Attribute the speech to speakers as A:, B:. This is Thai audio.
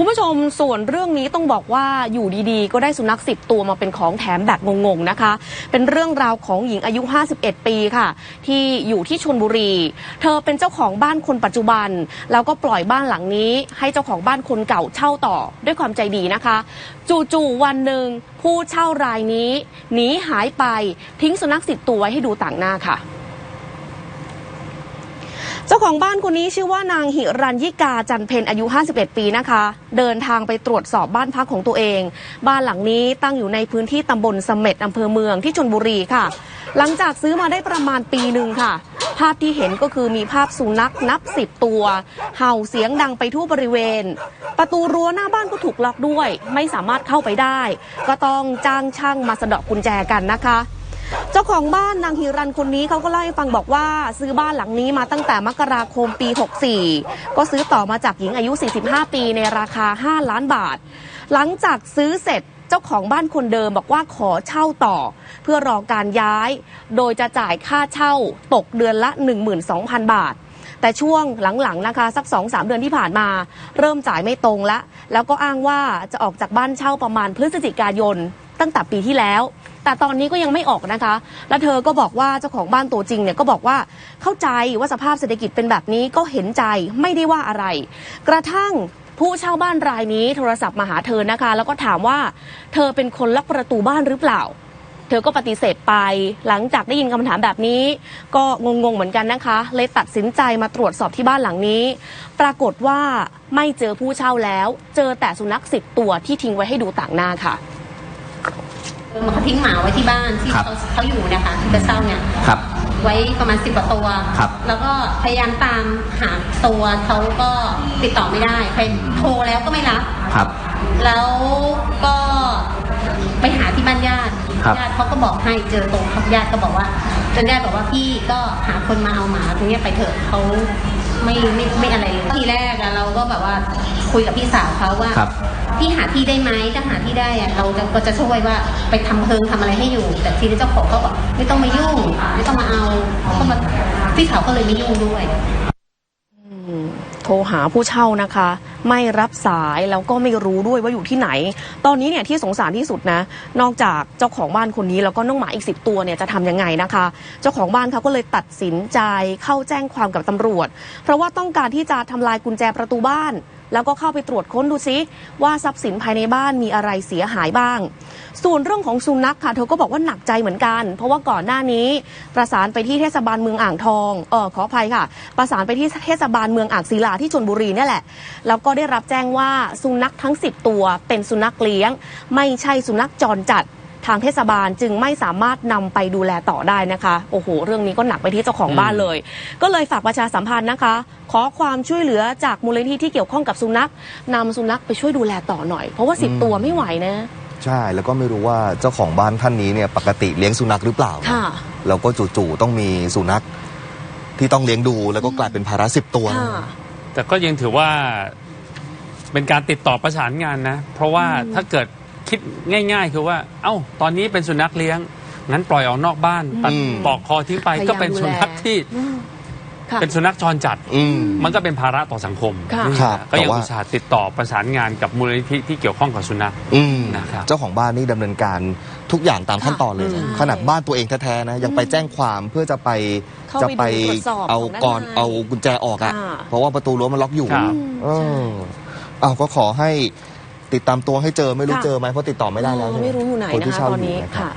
A: คุณผู้ชมส่วนเรื่องนี้ต้องบอกว่าอยู่ดีๆ ก็ได้สุนัขสิบตัวมาเป็นของแถมแบบงงๆนะคะ เป็นเรื่องราวของหญิงอายุ 51 ปีค่ะ ที่อยู่ที่ชนบุรี เธอเป็นเจ้าของบ้านคนปัจจุบัน แล้วก็ปล่อยบ้านหลังนี้ให้เจ้าของบ้านคนเก่าเช่าต่อด้วยความใจดีนะคะ จู่ๆวันหนึ่งผู้เช่ารายนี้หนีหายไปทิ้งสุนัขสิบตัวไว้ให้ดูต่างหน้าค่ะ เจ้าของบ้านคนนี้ชื่อว่านางหิรัญยิกาจันเพนอายุ 51 ปีนะคะ เดินทางไปตรวจสอบบ้านพักของตัวเอง บ้านหลังนี้ตั้งอยู่ในพื้นที่ตำบลเสม็ดอำเภอเมืองที่ชนบุรีค่ะ หลังจากซื้อมาได้ประมาณปีหนึ่งค่ะ ภาพที่เห็นก็คือมีภาพสุนัขนับสิบตัว เห่าเสียงดังไปทั่วบริเวณ ประตูรั้วหน้าบ้านก็ถูกล็อกด้วย ไม่สามารถเข้าไปได้ ก็ต้องจ้างช่างมาสะเดาะกุญแจกันนะคะ เจ้าของบ้านนางฮิรันคนนี้เขาก็เล่าให้ฟังบอกว่า ซื้อบ้านหลังนี้มาตั้งแต่มกราคมปี 64 ก็ซื้อต่อมาจากหญิงอายุ 45 ปีในราคา 5 ล้านบาท หลังจากซื้อเสร็จเจ้าของบ้านคนเดิมบอกว่าขอเช่าต่อ เพื่อรอการย้าย โดยจะจ่ายค่าเช่าตกเดือนละ 12,000 บาทแต่ช่วงหลังๆนะคะสัก2-3เดือนที่ผ่านมา เริ่มจ่ายไม่ตรงแล้วแล้วก็อ้างว่าจะออกจากบ้านเช่าประมาณพฤศจิกายน ตั้งแต่ปีที่แล้ว แต่ตอนนี้ก็ยังไม่ออกนะคะ และเธอก็บอกว่าเจ้าของบ้านตัวจริงเนี่ยก็บอกว่าเข้าใจว่าสภาพเศรษฐกิจเป็นแบบนี้ก็เห็นใจไม่ได้ว่าอะไร กระทั่งผู้เช่าบ้านรายนี้โทรศัพท์มาหาเธอนะคะ แล้วก็ถามว่าเธอเป็นคนล็อกประตูบ้านหรือเปล่า เธอก็ปฏิเสธไป หลังจากได้ยินคำถามแบบนี้ ก็งงๆเหมือนกันนะคะ เลยตัดสินใจมาตรวจสอบที่บ้านหลังนี้ ปรากฏว่าไม่เจอผู้เช่าแล้ว เจอแต่สุนัขสิบตัวที่ทิ้งไว้ให้ดูต่างหน้าค่ะ
B: เออเขาทิ้งหมาไว้ที่บ้านที่
C: ครับ
B: เขาเขาอยู่นะคะที่จะเช่าเนี่ย
C: ครับ
B: ไว้ประมาณสิบกว่าตัว
C: ครับ
B: แล้วก็พยายามตามหาตัวเขาก็ติดต่อไม่ได้พยโทรแล้วก็ไม่รับ
C: ครับ
B: แล้วก็ไปหาที่บ้านญาติ
C: ครับ
B: ญาติเขาก็บอกให้เจอตรงครับญาติก็บอกว่าจนญาติบอกว่าพี่ก็หาคนมาเอาหมาตรงเนี้ยไปเถอะเขาไม่ไม่ไม่อะไรเลยทีแรกอะเราก็แบบว่าคุยกับพี่สาวเขาว่า
C: ครับ
B: พี่หาที่ได้ไหมถ้าหาที่ได้อะเราจะก็จะช่วยว่าไปทำเพิงทำอะไรให้อยู่ แต่ทีนี้เจ้าของเขาบอกไม่ต้องมายุ่ง ไม่ต้องมาเอาก็มาพี่สาวก็เลยไม่ยุ่งด้วย
A: โทรหาผู้เช่านะคะไม่รับสายแล้วก็ไม่รู้ด้วยว่าอยู่ที่ไหน ตอนนี้เนี่ยที่สงสารที่สุดนะ นอกจากเจ้าของบ้านคนนี้แล้วก็น้องหมาอีกสิบตัวเนี่ยจะทำยังไงนะคะ เจ้าของบ้านเขาก็เลยตัดสินใจเข้าแจ้งความกับตำรวจ เพราะว่าต้องการที่จะทำลายกุญแจประตูบ้าน แล้วก็เข้าไปตรวจค้นดูซิว่าทรัพย์สินภายในบ้านมีอะไรเสียหายบ้าง ส่วนเรื่องของสุนัขค่ะเธอก็บอกว่าหนักใจเหมือนกัน เพราะว่าก่อนหน้านี้ ประสานไปที่เทศบาลเมืองอ่างทองเออขออภัยค่ะ ประสานไปที่เทศบาลเมืองอ่างศิลาที่ชนบุรีนี่แหละแล้วก็ได้รับแจ้งว่าสุนัขทั้ง 10 ตัวเป็นสุนัขเลี้ยง ไม่ใช่สุนัขจรจัดทางเทศบาลจึงไม่สามารถนำไปดูแลต่อได้นะคะ โอ้โห เรื่องนี้ก็หนักไปที่เจ้าของบ้านเลย ก็เลยฝากประชาสัมพันธ์นะคะ ขอความช่วยเหลือจากมูลนิธิที่เกี่ยวข้องกับสุนัขนำสุนัขไปช่วยดูแลต่อหน่อย เพราะว่า
C: อืม
A: 10ตัวไม่ไหวนะ
D: ใช่ แล้วก็ไม่รู้ว่าเจ้าของบ้านท่านนี้เนี่ยปกติเลี้ยงสุนัขหรือเปล่านะ
A: ค่ะ
D: แล้วก็จู่ๆต้องมีสุนัขที่ต้องเลี้ยงดูแล้วก็กลายเป็นภาระสิบตัว
A: ค่ะ
E: แต่ก็ยังถือว่า เป็นการติดต่อประสานงานนะ เพราะว่าถ้าเกิดคิดง่าย ๆ คือว่า เอ้า ตอนนี้เป็นสุนัขเลี้ยง งั้นปล่อยออกนอกบ้านตัด
D: อืม
E: ปอกคอทิ้งไป
A: พยายาม
E: ก็เป็นสุนัขที่
A: อืมค่ะ
E: เป็นสุนัขจรจัด
D: อืม
E: มันก็เป็นภาระต่อสังคม
A: ค่ะ
E: นี่
D: ครับ
E: ก็ยัง
D: แต่ว่า
E: อุตส่าห์ติดต่อประสานงานกับมูลนิธิที่เกี่ยวข้องกับสุนัข
D: อืม
E: นะครับ
D: เจ้าของบ้านนี่ดำเนินการทุกอย่างตามขั้นตอนเลยนะ
A: ใช่
D: ขนาดบ้านตัวเองแท้ๆนะยังไปแจ้งความเพื่อจะไป
A: เข้า
D: จะ
A: ไป
D: ไป
A: ดูตรวจสอบ
D: เอา
A: ของด้าน
D: ก่อน
A: ใน
D: เอากุญแจออกอะ
A: ค่ะ
D: เพราะว่าประตูรั้วมันล็อกอยู่
E: ครับ
D: เออเอาก็ขอให้ติดตามตัวให้เจอไม่รู้
A: ค่ะ
D: เจอไหมเพราะติดต่อไม่ได้แล้ว
A: เออ
D: ใช่ห
A: ไม่รู้อยู่ไหน
D: คน
A: นะ
D: ที่
A: คะ
D: เช่า
A: ตอน
D: อยู่
A: นี้
D: นะครับ
A: ค่ะ